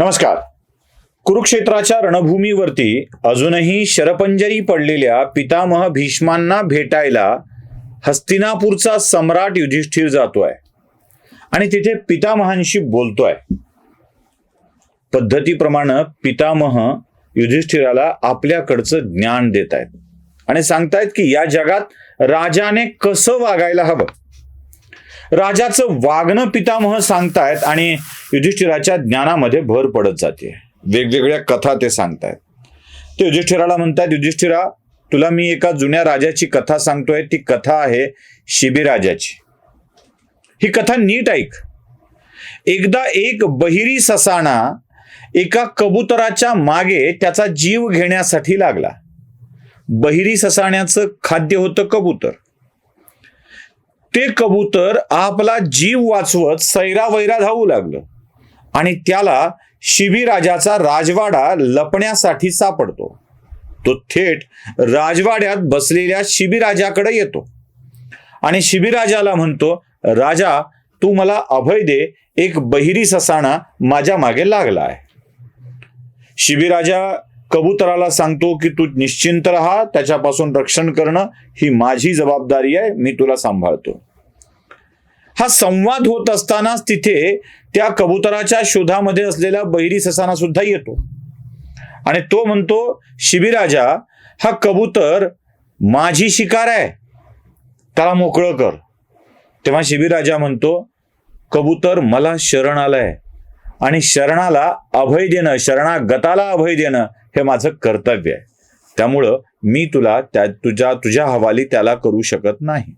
नमस्कार. कुरुक्षेत्राच्या रणभूमीवरती अजूनही शरपंजरी पडलेल्या पितामह भीष्मांना भेटायला हस्तिनापूरचा सम्राट युधिष्ठिर जातोय आणि तिथे पितामहांशी बोलतोय. पद्धतीप्रमाणे पितामह युधिष्ठिराला आपल्याकडचं ज्ञान देत आहेत आणि सांगतायत की या जगात राजाने कसं वागायला हवं? राजाचं वागणं पितामह सांगतायत आणि युधिष्ठिराच्या ज्ञानामध्ये भर पडत जाते. वेगवेगळ्या कथा ते सांगतायत. ते युधिष्ठिराला म्हणतात युधिष्ठिरा तुला मी एका जुन्या राजाची कथा सांगतोय. ती कथा आहे शिबिराजाची ही कथा नीट ऐक. एकदा एक बहिरी ससाणा एका कबुतराच्या मागे त्याचा जीव घेण्यासाठी लागला. बहिरी ससाण्याचं खाद्य होतं कबूतर. ते कबूतर आपला जीव वाचवत सैरा वैरा धावू लागलं. आणि त्याला शिबीराजाचा राजवाडा लपण्यासाठी सापडतो. तो थेट राजवाड्यात बसलेल्या शिबिराजाकडे येतो. आणि शिबिराजाला म्हणतो राजा तू मला अभय दे एक बहिरी ससाणा माझ्या मागे लागला आहे शिबिराजा कबुतराला सांगतो की तू निश्चिंत राहा त्याच्यापासून रक्षण करणं ही माझी जबाबदारी आहे मी तुला सांभाळतो. हा संवाद होत असतानाच तिथे त्या कबुतराच्या शोधामध्ये असलेला बहिरी ससाना सुद्धा येतो. आणि तो म्हणतो शिबिराजा हा कबूतर माझी शिकार आहे. त्याला मोकळं कर. तेव्हा शिबिराजा म्हणतो कबूतर मला शरण आलंय. आणि शरणाला अभय देणं शरणागताला अभय देणं हे माझं कर्तव्य आहे. त्यामुळं मी तुला त्या तुझ्या तुझ्या हवाली त्याला करू शकत नाही.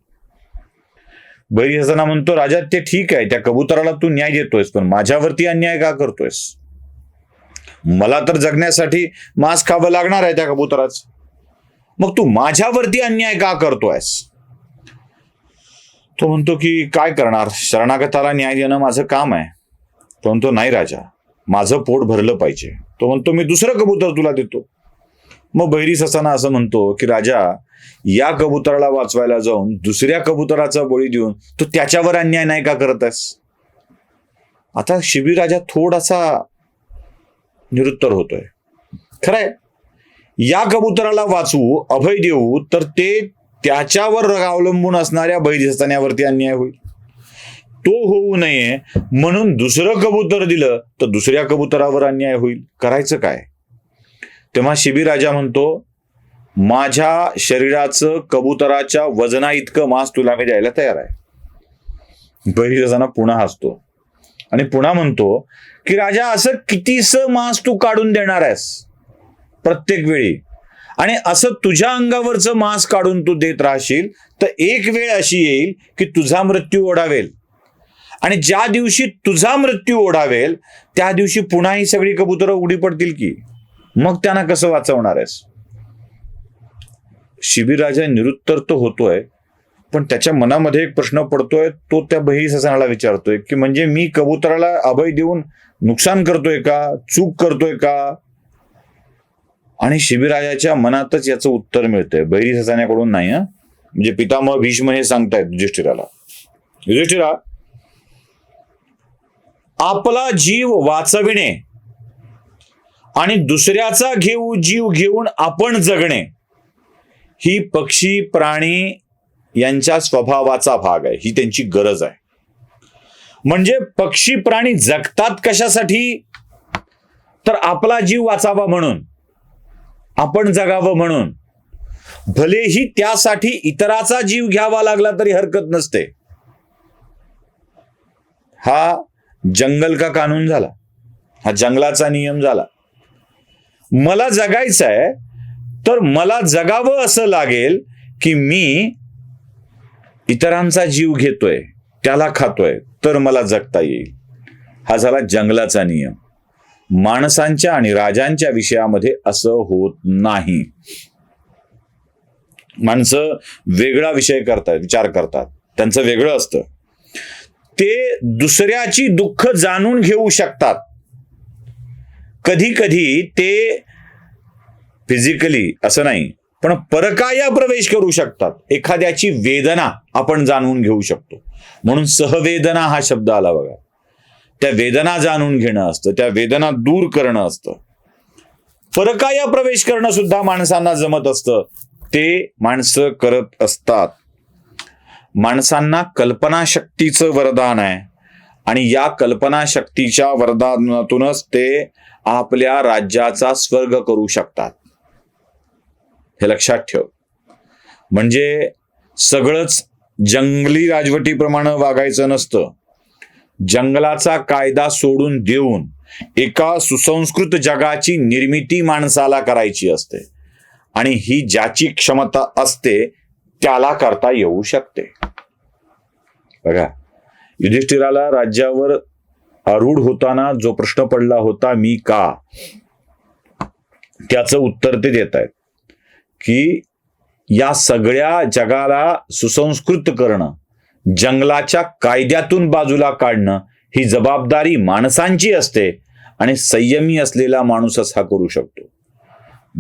बैरी हसना म्हणतो राजा ते ठीक आहे त्या कबुतराला तू न्याय देतोयस पण माझ्यावरती अन्याय का करतोयस? मला तर जगण्यासाठी मांस खावं लागणार आहे त्या कबुतराच. मग तू माझ्यावरती अन्याय का करतोयस? तो म्हणतो की काय करणार? शरणागताला न्याय देणं माझं काम आहे. तो म्हणतो नाही राजा माझं पोट भरलं पाहिजे. तो म्हणतो मी दुसरं कबूतर तुला देतो. मग बहिरी ससाना असं म्हणतो की राजा या कबुतराला वाचवायला जाऊन दुसऱ्या कबुतराचा बळी देऊन तू त्याच्यावर अन्याय नाही का करत आहेस? आता शिबिर राजा थोडासा निरुत्तर होतोय. खरंय. या कबुतराला वाचवू अभय देऊ तर ते त्याच्यावर अवलंबून असणाऱ्या बैरिस्थानावरती अन्याय होईल. तो होऊ नये म्हणून दुसरं कबूतर दिलं तर दुसऱ्या कबुतरावर अन्याय होईल. करायचं काय? तेव्हा शिबीराजा म्हणतो माझ्या शरीराचं कबुतराच्या वजना इतकं मांस तुला मी द्यायला तयार आहे. बहिरजाना पुन्हा हसतो. आणि पुन्हा म्हणतो की राजा असं कितीस मांस तू काढून देणार आहेस? प्रत्येक वेळी. आणि असं तुझ्या अंगावरचं मांस काढून तू देत राहशील तर एक वेळ अशी येईल की तुझा मृत्यू ओढावेल. आणि ज्या दिवशी तुझा मृत्यू ओढावेल त्या दिवशी पुन्हा ही सगळी कबुतरं उडी पडतील की? मग त्यांना कसं वाचवणार आहेस? शिबिराजा निरुत्तर तो होतोय पण त्याच्या मनामध्ये एक प्रश्न पडतोय तो त्या बहिरी ससनाला विचारतोय की म्हणजे मी कबुतराला अभय देऊन नुकसान करतोय का? चूक करतोय का? आणि शिबिराजाच्या मनातच याचं उत्तर मिळतंय. बहिरी ससाण्याकडून नाही म्हणजे पितामह भीष्म हे सांगतायत युधिष्ठिराला. युधिष्ठिरा आपला जीव वाचविणे आणि दुसऱ्याचा घेऊ जीव घेऊन आपण जगणे ही पक्षी प्राणी यांच्या स्वभावाचा भाग आहे ही त्यांची गरज आहे. म्हणजे पक्षी प्राणी जगतात कशासाठी? तर आपला जीव वाचावा म्हणून आपण जगावं म्हणून. भलेही त्यासाठी इतराचा जीव घ्यावा लागला तरी हरकत नसते. हा जंगल का कानून झाला? हा जंगलाचा नियम झाला. मला जगायचं आहे तर मला जगावं असं लागेल की मी इतरांचा जीव घेतोय त्याला खातोय तर मला जगता येईल. हा झाला जंगलाचा नियम. माणसांच्या आणि राजांच्या विषयामध्ये असं होत नाही. माणसं वेगळा विषय करतात विचार करतात. त्यांचं वेगळं असतं. ते दुसऱ्याची दुःख जाणून घेऊ शकतात. कधी कधी ते फिजिकली असं नाही पण परकाया प्रवेश करू शकतात. एखाद्याची वेदना आपण जाणून घेऊ शकतो. म्हणून सहवेदना हा शब्द आला बघा. त्या वेदना जाणून घेणं असतं त्या वेदना दूर करणं असतं. परकाया प्रवेश करणं सुद्धा माणसांना जमत असतं. ते माणसं करत असतात. माणसांना कल्पनाशक्तीचं वरदान आहे. आणि या कल्पनाशक्तीच्या वरदानातूनच ते आपल्या राज्याचा स्वर्ग करू शकतात. हे लक्षात ठेव. म्हणजे सगळंच जंगली राजवटीप्रमाणे वागायचं नसतं. जंगलाचा कायदा सोडून देऊन एका सुसंस्कृत जगाची निर्मिती माणसाला करायची असते. आणि ही ज्याची क्षमता असते त्याला करता येऊ शकते. बघा युधिष्ठिराला राज्यावर आरूढ होताना जो प्रश्न पडला होता मी का? त्याचं उत्तर ते देत आहेत. की या सगळ्या जगाला सुसंस्कृत करणं जंगलाच्या कायद्यातून बाजूला काढणं ही जबाबदारी माणसांची असते आणि संयमी असलेला माणूसच हा करू शकतो.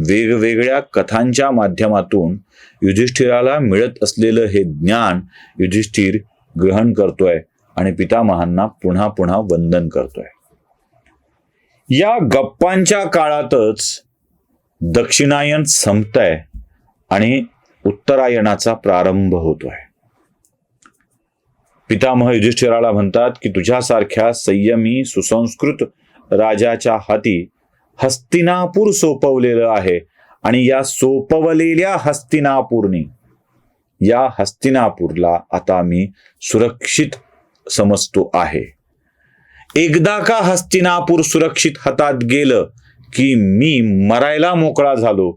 वेगवेगळ्या कथांच्या माध्यमातून युधिष्ठिराला मिळत असलेलं हे ज्ञान युधिष्ठिर ग्रहण करतोय आणि पितामहांना पुन्हा पुन्हा वंदन करतोय. या गप्पांच्या काळातच दक्षिणायन संपतंय आणि उत्तरायणाचा प्रारंभ होतोय. पितामह युधिष्ठिराला म्हणतात की तुझ्यासारख्या संयमी सुसंस्कृत राजाच्या हाती हस्तिनापूर सोपवलेलं आहे आणि या सोपवलेल्या हस्तिनापूरनी या हस्तिनापूरला आता मी सुरक्षित समजतो आहे. एकदा का हस्तिनापूर सुरक्षित हातात गेलं की मी मरायला मोकळा झालो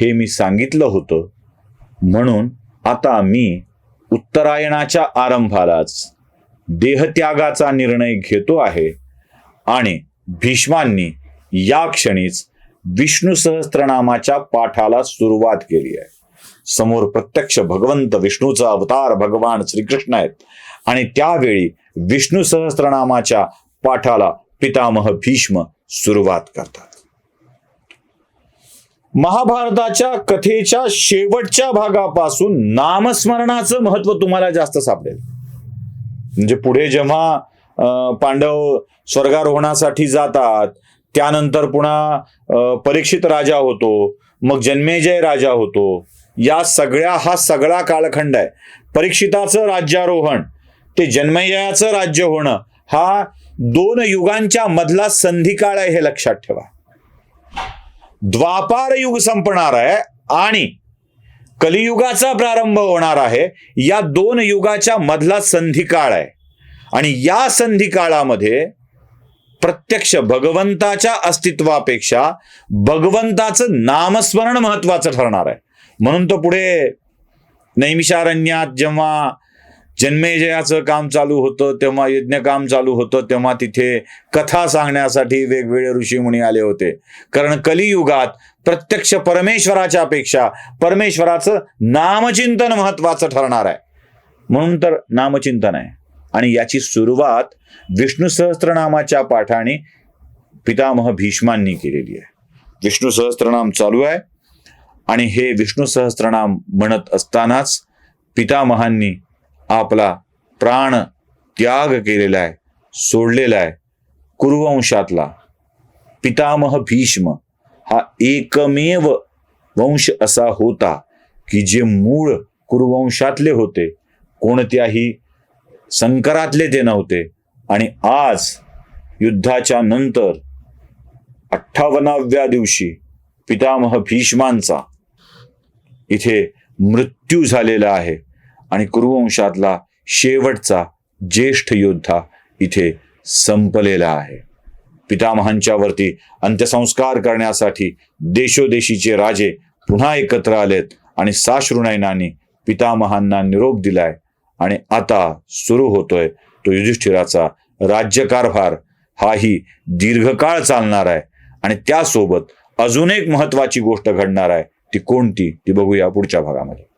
हे मी सांगितलं होतं. म्हणून आता मी उत्तरायणाच्या आरंभालाच देहत्यागाचा निर्णय घेतो आहे आणि भीष्मांनी या क्षणीच विष्णू सहस्त्रनामाच्या पाठाला सुरुवात केली आहे. समोर प्रत्यक्ष भगवंत विष्णूचा अवतार भगवान श्रीकृष्ण आहेत. आणि त्यावेळी विष्णू सहस्त्रनामाच्या पाठाला पितामह भीष्म सुरुवात करतात. महाभारताच्या कथेच्या शेवटच्या भागापासून नामस्मरणाचं महत्त्व तुम्हाला जास्त सापडेल. म्हणजे पुढे जेव्हा अं, पांडव स्वर्गारोहणासाठी जातात त्यानंतर पुन्हा परीक्षित राजा होतो मग जन्मेजय राजा होतो या सगळ्या हा सगळा कालखंड आहे. परीक्षिताचं राज्यारोहण ते जन्मयाचं राज्य होणं हा दोन युगांच्या मधला संधिकाळ आहे हे लक्षात ठेवा. द्वापार युग संपणार आहे आणि कलियुगाचा प्रारंभ होणार आहे या दोन युगाच्या मधला संधिकाळ आहे. आणि या संधिकाळामध्ये प्रत्यक्ष भगवंताच्या अस्तित्वापेक्षा भगवंताचं नामस्मरण महत्वाचं ठरणार आहे. म्हणून तो पुढे नैमिषारण्यात जेव्हा जन्मेजयाचं काम चालू होतं तेव्हा यज्ञ काम चालू होतं तेव्हा तिथे कथा सांगण्यासाठी वेगवेगळे ऋषीमुनी आले होते. कारण कलियुगात प्रत्यक्ष परमेश्वराच्या पेक्षा परमेश्वराचं नामचिंतन महत्वाचं ठरणार आहे. म्हणून तर नामचिंतन आहे. आणि याची सुरुवात विष्णू सहस्त्रनामाच्या पाठाने पितामह भीष्मांनी केलेली आहे. विष्णू सहस्त्रनाम चालू आहे. आणि हे विष्णू सहस्त्रनाम म्हणत असतानाच पितामहांनी आपला प्राण त्याग केलेला आहे सोडलेला आहे कुरुवंशातला. पितामह भीष्म हा एकमेव वंश असा होता की जे मूळ कुरुवंशातले होते. कोणत्याही संकरातले ते नव्हते. आणि आज युद्धाच्या नंतर अठ्ठावन्नाव्या दिवशी पितामह भीष्मांचा इथे मृत्यू झालेला आहे. आणि कुरुवंशातला शेवटचा ज्येष्ठ योद्धा इथे संपलेला आहे. पितामहांच्या वरती अंत्यसंस्कार करण्यासाठी देशोदेशीचे राजे पुन्हा एकत्र आलेत आणि साश्रुनयनाने पितामहांना निरोप दिलाय. आणि आता सुरू होतोय तो युधिष्ठिराचा राज्यकारभार. हाही दीर्घकाळ चालणार आहे. आणि त्यासोबत अजून एक महत्वाची गोष्ट घडणार आहे. ती कोणती ती बघूया पुढच्या भागामध्ये.